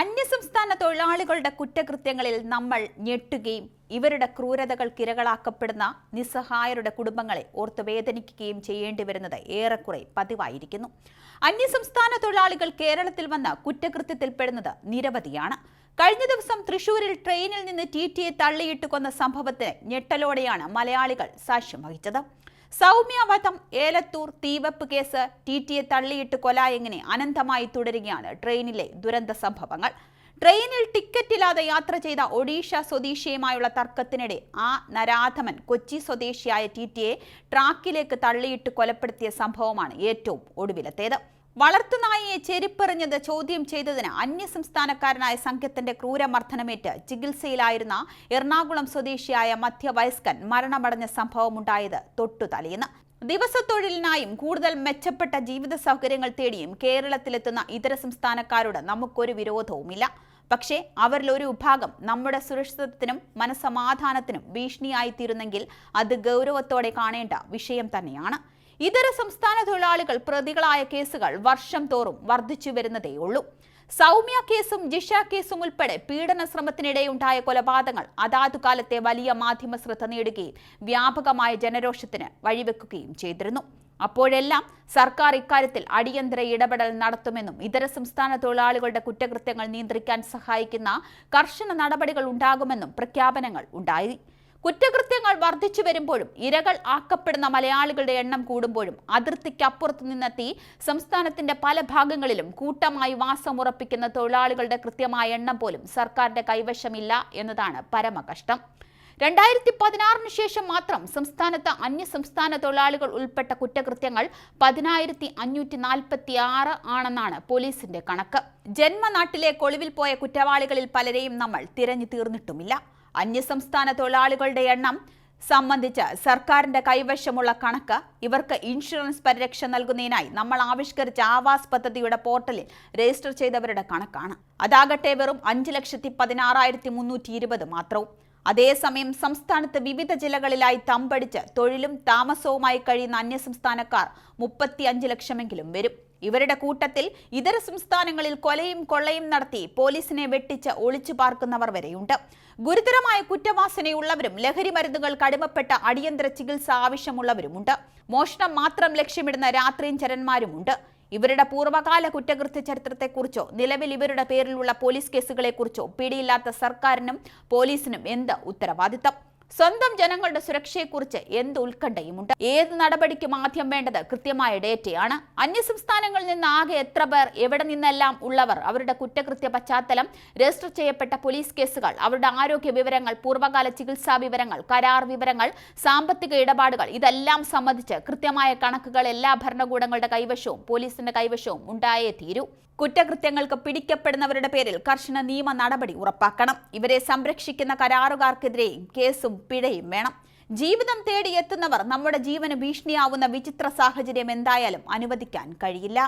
അന്യസംസ്ഥാന തൊഴിലാളികളുടെ കുറ്റകൃത്യങ്ങളിൽ നമ്മൾ ഞെട്ടുകയും ഇവരുടെ ക്രൂരതകൾ കിരകളാക്കപ്പെടുന്ന നിസ്സഹായരുടെ കുടുംബങ്ങളെ ഓർത്ത് വേദനിക്കുകയും ചെയ്യേണ്ടി വരുന്നത് ഏറെക്കുറെ പതിവായിരിക്കുന്നു. അന്യസംസ്ഥാന തൊഴിലാളികൾ കേരളത്തിൽ വന്ന കുറ്റകൃത്യത്തിൽപ്പെടുന്നത് നിരവധിയാണ്. കഴിഞ്ഞ ദിവസം തൃശൂരിൽ ട്രെയിനിൽ നിന്ന് ടി ടിയെ തള്ളിയിട്ട് കൊന്ന സംഭവത്തിന് ഞെട്ടലോടെയാണ് മലയാളികൾ സാക്ഷ്യം വഹിച്ചത്. സൗമ്യ വധം ഏലത്തൂർ തീവപ്പ് കേസ് ടി ടിയെ തള്ളിയിട്ട് കൊല എങ്ങനെ അനന്തമായി തുടരുകയാണ് ട്രെയിനിലെ ദുരന്ത സംഭവങ്ങൾ. ട്രെയിനിൽ ടിക്കറ്റ് ഇല്ലാതെ യാത്ര ചെയ്ത ഒഡീഷ സ്വദേശിയുമായുള്ള തർക്കത്തിനിടെ ആ നരാധമൻ കൊച്ചി സ്വദേശിയായ ടി ടിയെ ട്രാക്കിലേക്ക് തള്ളിയിട്ട് കൊലപ്പെടുത്തിയ സംഭവമാണ് ഏറ്റവും ഒടുവിലത്തേത്. വളർത്തുനായയെ ചെരിപ്പെറിഞ്ഞത് ചോദ്യം ചെയ്തതിന് അന്യസംസ്ഥാനക്കാരനായ സംഘത്തിന്റെ ക്രൂരമർദ്ദനമേറ്റ് ചികിത്സയിലായിരുന്ന എറണാകുളം സ്വദേശിയായ മധ്യവയസ്കൻ മരണമടഞ്ഞ സംഭവമുണ്ടായത് തൊട്ടുതലേന്ന് ദിവസത്തൊഴിലിനായും കൂടുതൽ മെച്ചപ്പെട്ട ജീവിത സൗകര്യങ്ങൾ തേടിയും കേരളത്തിലെത്തുന്ന ഇതര സംസ്ഥാനക്കാരോട് നമുക്കൊരു വിരോധവുമില്ല. പക്ഷേ അവരിൽ ഒരു വിഭാഗം നമ്മുടെ സുരക്ഷിതത്വത്തിനും മനസമാധാനത്തിനും ഭീഷണിയായിത്തീരുന്നെങ്കിൽ അത് ഗൗരവത്തോടെ കാണേണ്ട വിഷയം തന്നെയാണ്. ഇതര സംസ്ഥാന തൊഴിലാളികൾ പ്രതികളായ കേസുകൾ വർഷം തോറും വർദ്ധിച്ചു വരുന്നതേയുള്ളൂ. സൗമ്യ കേസും ജിഷ കേസും ഉൾപ്പെടെ പീഡന ശ്രമത്തിനിടെയുണ്ടായ കൊലപാതകങ്ങൾ അതാതു കാലത്തെ വലിയ മാധ്യമ ശ്രദ്ധ നേടുകയും വ്യാപകമായ ജനരോഷത്തിന് വഴിവെക്കുകയും ചെയ്തിരുന്നു. അപ്പോഴെല്ലാം സർക്കാർ ഇക്കാര്യത്തിൽ അടിയന്തര ഇടപെടൽ നടത്തുമെന്നും ഇതര സംസ്ഥാന തൊഴിലാളികളുടെ കുറ്റകൃത്യങ്ങൾ നിയന്ത്രിക്കാൻ സഹായിക്കുന്ന കർശന നടപടികൾ ഉണ്ടാകുമെന്നും പ്രഖ്യാപനങ്ങൾ ഉണ്ടായി. കുറ്റകൃത്യങ്ങൾ വർദ്ധിച്ചു വരുമ്പോഴും ഇരകൾ ആക്കപ്പെടുന്ന മലയാളികളുടെ എണ്ണം കൂടുമ്പോഴും അതിർത്തിക്കപ്പുറത്ത് നിന്നെത്തി സംസ്ഥാനത്തിന്റെ പല ഭാഗങ്ങളിലും കൂട്ടമായി വാസമുറപ്പിക്കുന്ന തൊഴിലാളികളുടെ കൃത്യമായ എണ്ണം പോലും സർക്കാരിന്റെ കൈവശമില്ല എന്നതാണ് പരമകഷ്ടം. രണ്ടായിരത്തി പതിനാറിന് ശേഷം മാത്രം സംസ്ഥാനത്ത് അന്യസംസ്ഥാന തൊഴിലാളികൾ ഉൾപ്പെട്ട കുറ്റകൃത്യങ്ങൾ പതിനായിരത്തി അഞ്ഞൂറ്റി നാൽപ്പത്തി ആറ് ആണെന്നാണ് പോലീസിന്റെ കണക്ക്. ജന്മനാട്ടിലെ കൊളിവിൽ പോയ കുറ്റവാളികളിൽ പലരെയും നമ്മൾ തിരഞ്ഞു തീർന്നിട്ടുമില്ല. അന്യസംസ്ഥാന തൊഴിലാളികളുടെ എണ്ണം സംബന്ധിച്ച് സർക്കാരിന്റെ കൈവശമുള്ള കണക്ക് ഇവർക്ക് ഇൻഷുറൻസ് പരിരക്ഷ നൽകുന്നതിനായി നമ്മൾ ആവിഷ്കരിച്ച ആവാസ് പദ്ധതിയുടെ പോർട്ടലിൽ രജിസ്റ്റർ ചെയ്തവരുടെ കണക്കാണ്. അതാകട്ടെ വെറും അഞ്ച് ലക്ഷത്തി പതിനാറായിരത്തി മുന്നൂറ്റി ഇരുപത് മാത്രവും. അതേസമയം സംസ്ഥാനത്ത് വിവിധ ജില്ലകളിലായി തമ്പടിച്ച് തൊഴിലും താമസവുമായി കഴിയുന്ന അന്യസംസ്ഥാനക്കാർ മുപ്പത്തി അഞ്ച് ലക്ഷമെങ്കിലും വരും. ഇവരുടെ കൂട്ടത്തിൽ ഇതര സംസ്ഥാനങ്ങളിൽ കൊലയും കൊള്ളയും നടത്തി പോലീസിനെ വെട്ടിച്ച് ഒളിച്ചു പാർക്കുന്നവർ വരെയുണ്ട്. ഗുരുതരമായ കുറ്റവാസനയുള്ളവരും ലഹരി മരുന്നുകൾ കടുമപ്പെട്ട അടിയന്തര ചികിത്സ ആവശ്യമുള്ളവരുമുണ്ട്. മോഷണം മാത്രം ലക്ഷ്യമിടുന്ന രാത്രിയും ചരന്മാരുമുണ്ട്. ഇവരുടെ പൂർവകാല കുറ്റകൃത്യ ചരിത്രത്തെക്കുറിച്ചോ നിലവിൽ ഇവരുടെ പേരിലുള്ള പോലീസ് കേസുകളെക്കുറിച്ചോ പിടിയില്ലാത്ത സർക്കാരിനും പോലീസിനും എന്ത് ഉത്തരവാദിത്തം? സ്വന്തം ജനങ്ങളുടെ സുരക്ഷയെക്കുറിച്ച് എന്ത് ഉത്കണ്ഠയുമുണ്ട്? ഏത് നടപടിക്കും ആദ്യം വേണ്ടത്? കൃത്യമായ ഡേറ്റയാണ്. അന്യസംസ്ഥാനങ്ങളിൽ നിന്ന് ആകെ എത്ര പേർ എവിടെ നിന്നെല്ലാം ഉള്ളവർ? അവരുടെ കുറ്റകൃത്യ പശ്ചാത്തലം രജിസ്റ്റർ ചെയ്യപ്പെട്ട പോലീസ് കേസുകൾ അവരുടെ ആരോഗ്യ വിവരങ്ങൾ പൂർവകാല ചികിത്സാ വിവരങ്ങൾ കരാർ വിവരങ്ങൾ സാമ്പത്തിക ഇടപാടുകൾ ഇതെല്ലാം സംബന്ധിച്ച് കൃത്യമായ കണക്കുകൾ എല്ലാ ഭരണകൂടങ്ങളുടെ കൈവശവും പോലീസിന്റെ കൈവശവും ഉണ്ടായേ തീരൂ. കുറ്റകൃത്യങ്ങൾക്ക് പിടിക്കപ്പെടുന്നവരുടെ പേരിൽ കർശന നിയമ നടപടി ഉറപ്പാക്കണം. ഇവരെ സംരക്ഷിക്കുന്ന കരാറുകാർക്കെതിരെയും കേസും പിഴയും വേണം. ജീവിതം തേടിയെത്തുന്നവർ നമ്മുടെ ജീവന് ഭീഷണിയാവുന്ന വിചിത്ര സാഹചര്യം എന്തായാലും അനുവദിക്കാൻ കഴിയില്ല.